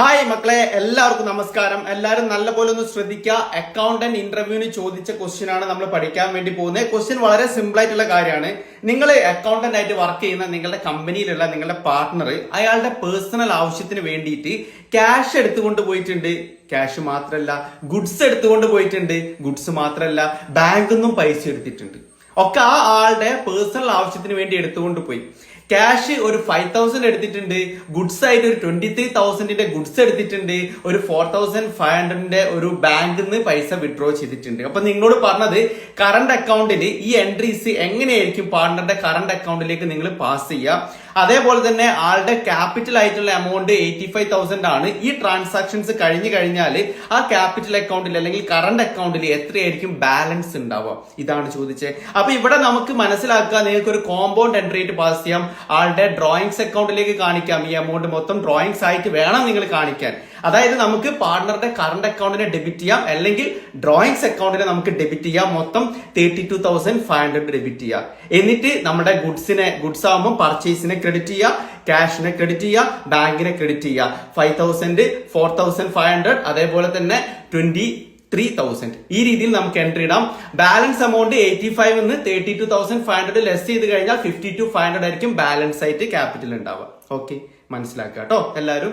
Hi മക്കളെ എല്ലാവർക്കും നമസ്കാരം. എല്ലാവരും നല്ല പോലെ ഒന്ന് ശ്രദ്ധിക്കുക. അക്കൗണ്ടന്റ് ഇന്റർവ്യൂവിന് ചോദിച്ച ക്വസ്റ്റ്യൻ ആണ് നമ്മൾ പഠിക്കാൻ വേണ്ടി പോകുന്നത്. ക്വസ്റ്റ്യൻ വളരെ സിമ്പിൾ ആയിട്ടുള്ള കാര്യമാണ്. നിങ്ങൾ അക്കൗണ്ടന്റ് ആയിട്ട് വർക്ക് ചെയ്യുന്ന നിങ്ങളുടെ കമ്പനിയിലുള്ള നിങ്ങളുടെ പാർട്ണർ അയാളുടെ പേഴ്സണൽ ആവശ്യത്തിന് വേണ്ടിയിട്ട് ക്യാഷ് എടുത്തുകൊണ്ട് പോയിട്ടുണ്ട്. ക്യാഷ് മാത്രമല്ല ഗുഡ്സ് എടുത്തുകൊണ്ട് പോയിട്ടുണ്ട്. ഗുഡ്സ് മാത്രമല്ല ബാങ്കിൽ നിന്നും പൈസ എടുത്തിട്ടുണ്ട്. ഒക്കെ ആ ആളുടെ പേഴ്സണൽ ആവശ്യത്തിന് വേണ്ടി എടുത്തുകൊണ്ട് പോയി. ക്യാഷ് ഒരു ഫൈവ് തൗസൻഡ് എടുത്തിട്ടുണ്ട്. ഗുഡ്സ് ആയിട്ട് ഒരു ട്വന്റി ത്രീ തൗസൻഡിന്റെ ഗുഡ്സ് എടുത്തിട്ടുണ്ട്. ഒരു ഫോർ തൗസൻഡ് ഫൈവ് ഹൺഡ്രഡിന്റെ ഒരു ബാങ്കിൽ നിന്ന് പൈസ വിഡ്രോ ചെയ്തിട്ടുണ്ട്. അപ്പൊ നിങ്ങളോട് പറഞ്ഞത് കറണ്ട് അക്കൗണ്ടിൽ ഈ എൻട്രീസ് എങ്ങനെയായിരിക്കും പാർട്ണറുടെ കറണ്ട് അക്കൗണ്ടിലേക്ക് നിങ്ങൾ പാസ് ചെയ്യുക? അതേപോലെ തന്നെ ആളുടെ ക്യാപിറ്റൽ ആയിട്ടുള്ള എമൗണ്ട് എയ്റ്റി ഫൈവ് തൗസൻഡ് ആണ്. ഈ ട്രാൻസാക്ഷൻസ് കഴിഞ്ഞു കഴിഞ്ഞാൽ ആ ക്യാപിറ്റൽ അക്കൗണ്ടിൽ അല്ലെങ്കിൽ കറണ്ട് അക്കൗണ്ടിൽ എത്രയായിരിക്കും ബാലൻസ് ഉണ്ടാവുക? ഇതാണ് ചോദിച്ചത് അപ്പൊ ഇവിടെ നമുക്ക് മനസ്സിലാക്കുക നിങ്ങൾക്ക് ഒരു കോമ്പൗണ്ട് എൻട്രി ആയിട്ട് പാസ് ചെയ്യാം. ആളുടെ ഡ്രോയിങ്സ് അക്കൗണ്ടിലേക്ക് കാണിക്കാം. ഈ എമൗണ്ട് മൊത്തം ഡ്രോയിങ്സ് ആയിട്ട് വേണം നിങ്ങൾ കാണിക്കാൻ. അതായത് നമുക്ക് പാർട്ണറുടെ കറണ്ട് അക്കൗണ്ടിനെ ഡെബിറ്റ് ചെയ്യാം. അല്ലെങ്കിൽ ഡ്രോയിങ്സ് അക്കൗണ്ടിനെ നമുക്ക് ഡെബിറ്റ് ചെയ്യാം. മൊത്തം thirty two thousand five hundred debit ചെയ്യാം. എന്നിട്ട് നമ്മുടെ ഗുഡ്സിനെ ഗുഡ്സ് ആകുമ്പോൾ പർച്ചേസിനെ ക്രെഡിറ്റ് ചെയ്യുക ക്യാഷിനെ ക്രെഡിറ്റ് ചെയ്യുക ബാങ്കിനെ ക്രെഡിറ്റ് ചെയ്യുക five thousand four thousand five hundred അതേപോലെ തന്നെ ട്വന്റി ത്രീ തൗസൻഡ് ഈ രീതിയിൽ നമുക്ക് എൻട്രി ഇടാം. ബാലൻസ് എമൗണ്ട് എയ്റ്റി ഫൈവ് നിന്ന് thirty two thousand five hundred less ചെയ്ത് കഴിഞ്ഞാൽ ഫിഫ്റ്റി ടു ഫൈവ് ഹൺഡ്രഡ് ആയിരിക്കും ബാലൻസ് ആയിട്ട് ക്യാപിറ്റൽ ഉണ്ടാവുക ഓക്കെ മനസ്സിലാക്കുക കേട്ടോ എല്ലാവരും?